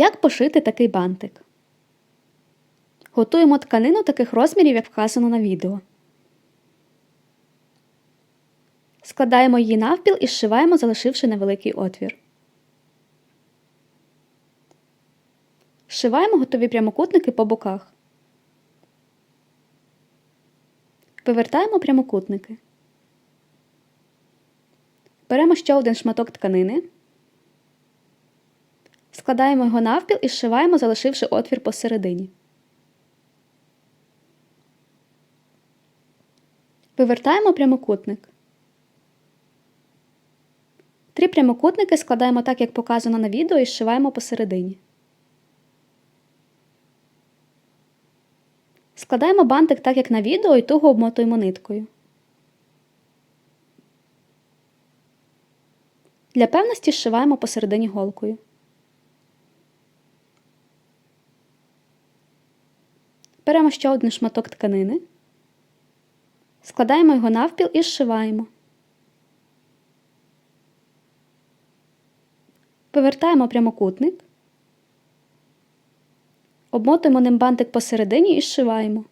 Як пошити такий бантик? Готуємо тканину таких розмірів, як вказано на відео. Складаємо її навпіл і зшиваємо, залишивши невеликий отвір. Зшиваємо готові прямокутники по боках. Вивертаємо прямокутники. Беремо ще один шматок тканини. Складаємо його навпіл і зшиваємо, залишивши отвір посередині. Вивертаємо прямокутник. Три прямокутники складаємо так, як показано на відео, і зшиваємо посередині. Складаємо бантик так, як на відео, і туго обмотуємо ниткою. Для певності зшиваємо посередині голкою. Беремо ще один шматок тканини, складаємо його навпіл і зшиваємо. Вивертаємо прямокутник, обмотуємо ним бантик посередині і зшиваємо.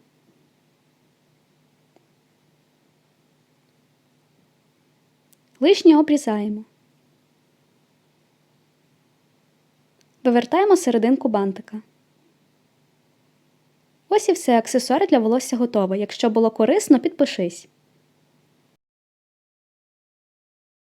Лишнє обрізаємо. Вивертаємо серединку бантика. Ось і все, аксесуар для волосся готовий. Якщо було корисно, підпишись.